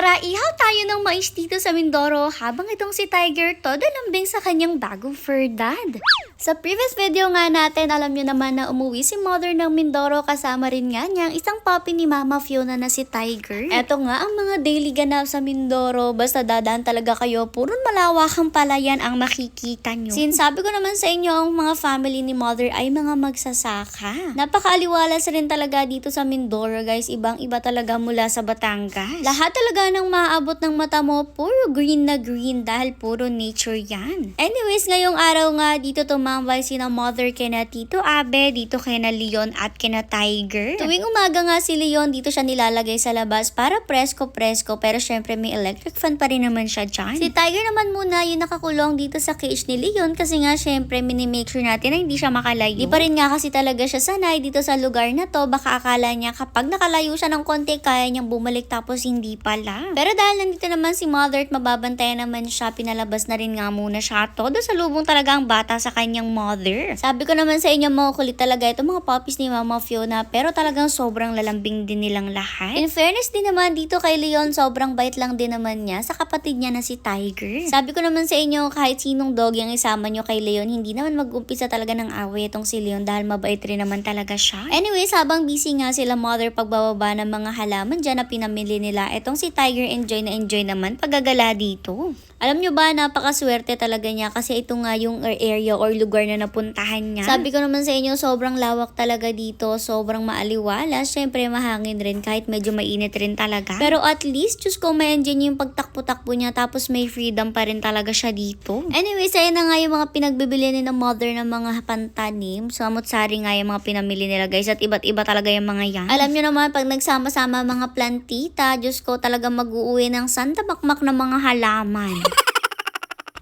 Tara, ihaw tayo ng mais dito sa Mindoro habang itong si Tiger todo lambing sa kanyang bagong fur dad. Sa previous video nga natin, alam nyo naman na umuwi si mother ng Mindoro kasama rin nga niya ang isang puppy ni Mama Fiona na si Tiger. Eto nga ang mga daily ganap sa Mindoro, basta dadaan talaga kayo, puro malawakang palayan ang makikita nyo. Sinasabi ko naman sa inyo, ang mga family ni mother ay mga magsasaka. Napakaaliwalas rin talaga dito sa Mindoro guys, ibang iba talaga mula sa Batangas. Lahat talaga ng maaabot ng mata mo, puro green na green dahil puro nature yan. Anyways, ngayong araw nga dito tumambay sina mother kina Tito Abe, dito kina Leon at kina Tiger. Tuwing umaga nga si Leon, dito siya nilalagay sa labas para presko-presko pero syempre may electric fan pa rin naman siya dyan. Si Tiger naman muna yung nakakulong dito sa cage ni Leon kasi nga syempre minimake sure natin na hindi siya makalayo. Di pa rin nga kasi talaga siya sanay dito sa lugar na to, baka akala niya kapag nakalayo siya ng konti, kaya niyang bumalik tapos hindi pala. Pero dahil nandito naman si mother at mababantayan naman siya, pinalabas na rin nga muna siya. Todo sa lubong talaga ang bata sa kanyang mother. Sabi ko naman sa inyo, mga kulit talaga ito mga puppies ni Mama Fiona, pero talagang sobrang lalambing din nilang lahat. In fairness din naman dito kay Leon, sobrang bait lang din naman niya sa kapatid niya na si Tiger. Sabi ko naman sa inyo, kahit sinong dog yung isama nyo kay Leon, hindi naman mag-umpisa talaga ng away itong si Leon dahil mabait rin naman talaga siya. Anyways, habang busy nga sila mother pagbababa ng mga halaman dyan na pinamili nila, etong si Tiger enjoy na enjoy naman paggagala dito. Alam nyo ba, napakaswerte talaga niya kasi ito nga yung area or lugar na napuntahan niya. Sabi ko naman sa inyo, sobrang lawak talaga dito, sobrang maaliwala. Siyempre, mahangin rin kahit medyo mainit rin talaga. Pero at least, Diyos ko, ma-enjoy niya yung pagtakbo-takbo niya tapos may freedom pa rin talaga siya dito. Anyways, ayun na nga yung mga pinagbibili ni ng mother ng mga pantanim. Samot-sari nga yung mga pinamili nila guys at iba't iba talaga yung mga yan. Alam nyo naman, pag nagsama-sama mga plantita, Diyos ko, talaga mag-uuwi ng santa bakmak ng mga halaman.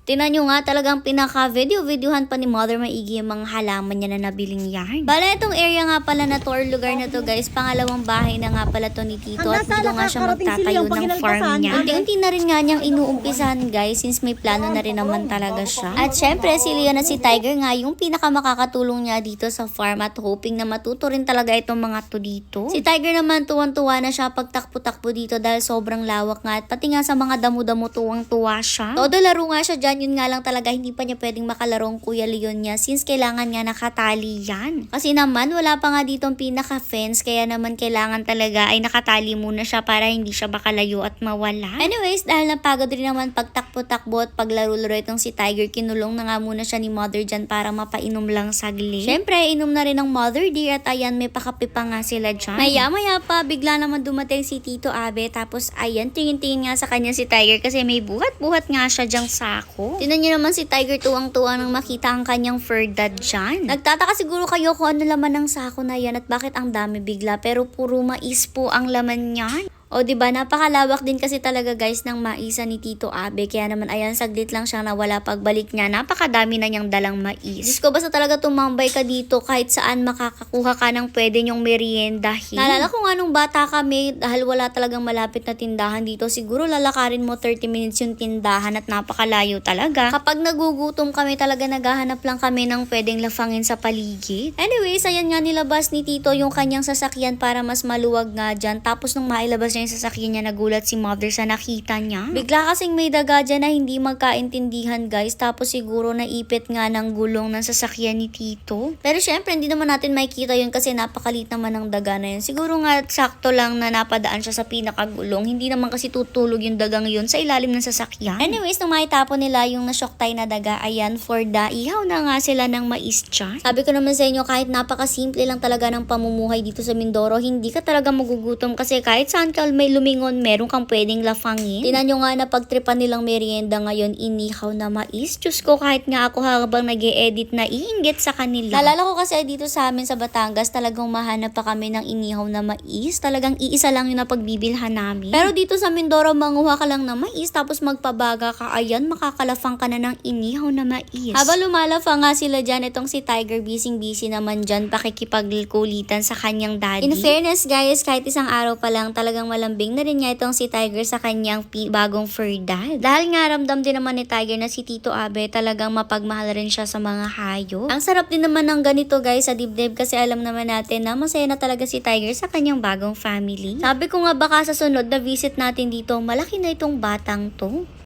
Tinan nyo nga talagang pinaka-video-videohan pa ni Mother Maigi yung mga halaman niya na nabiling yarn. Bala itong area nga pala na to or lugar na to guys, pangalawang bahay na nga pala to ni Tito at dito nga siya magtatayo ng farm niya. Unti-unti na rin nga niyang inuumpisahan guys since may plano na rin naman talaga siya. At syempre si Leon at si Tiger nga yung pinaka makakatulong niya dito sa farm at hoping na matuto rin talaga itong mga to dito. Si Tiger naman tuwang-tuwa na siya pagtakpo-takbo dito dahil sobrang lawak nga at pati nga sa mga damo-damo tuwang-tuwa siya. Todo laro nga siya dyan, yun nga lang talaga hindi pa niya pwedeng makalarong Kuya Leon niya since kailangan nga nakatali yan. Kasi naman wala pa nga ditong pinaka-fence kaya naman kailangan talaga ay nakatali muna siya para hindi siya makalayo at mawala. Anyways, dahil napagod rin naman pagtakbo-takbo at paglaro-laro itong si Tiger, kinulong na nga muna siya ni Mother dyan para mapainom lang saglit. Syempre, inom na rin ng Mother Dear at ayan, may pakape pa nga sila dyan. Maya-maya pa, bigla naman dumating si Tito Abe tapos ayan, tingin-tingin nga sa kanya si Tiger kasi may buhat-buhat nga siya dyang sako. Tinan niyo naman si Tiger tuwang-tuwa nang makita ang kanyang fur dad dyan. Nagtataka siguro kayo kung ano laman ng sako na yan at bakit ang dami bigla pero puro mais po ang laman niyan. O di ba napakalawak din kasi talaga guys ng maisa ni Tito Abe kaya naman ayan saglit lang siyang nawala pagbalik niya napakadami na niyang dalang mais. Diyos ko basta talaga tumambay ka dito kahit saan makakakuha ka ng pwede niyong meriendahin. Naalala ko nga nung bata kami dahil wala talagang malapit na tindahan dito siguro lalakarin mo 30 minutes yung tindahan at napakalayo talaga. Kapag nagugutom kami talaga naghahanap lang kami ng pwedeng lafangin sa paligid. Anyways ayan nga nilabas ni Tito yung kanyang sasakyan para mas maluwag nga dyan tapos nung mailabas niya yung sasakyan niya nagulat si mother sa nakita niya. Bigla kasing may daga dyan na hindi magkaintindihan guys tapos siguro naipit nga ng gulong ng sasakyan ni Tito. Pero syempre hindi naman natin makikita yun kasi napakalit naman ng daga na yun. Siguro nga sakto lang na napadaan siya sa pinakagulong. Hindi naman kasi tutulog yung dagang yun sa ilalim ng sasakyan. Anyways, nung maitapon nila yung nasyoktay na daga, ayan for the ihaw na nga sila ng mais dyan. Sabi ko naman sa inyo kahit napakasimple lang talaga ng pamumuhay dito sa Mindoro, hindi ka talaga magugutom kasi kahit saan ka may lumingon, meron kang pwedeng lafangin. Tinan nyo nga na pagtripan nilang merienda ngayon, inihaw na mais. Diyos ko, kahit nga ako habang nag edit na iinggit sa kanila. Nalala ko kasi dito sa amin sa Batangas, talagang mahanap pa kami ng inihaw na mais. Talagang iisa lang yung napagbibilhan namin. Pero dito sa Mindoro, manguha ka lang ng mais, tapos magpabaga ka, ayan, makakalafang ka na ng inihaw na mais. Habang lumalafang nga sila dyan, itong si Tiger busy-busy naman dyan, pakikipagkulitan sa kanyang daddy. In fairness guys, kahit isang araw pa lang, talagang nagpakalambing na rin nga itong si Tiger sa kanyang bagong fur dad. Dahil nga ramdam din naman ni Tiger na si Tito Abe talagang mapagmahal rin siya sa mga hayop. Ang sarap din naman ng ganito guys sa dibdib kasi alam naman natin na masaya na talaga si Tiger sa kanyang bagong family. Sabi ko nga baka sa sunod na visit natin dito, malaki na itong batang to.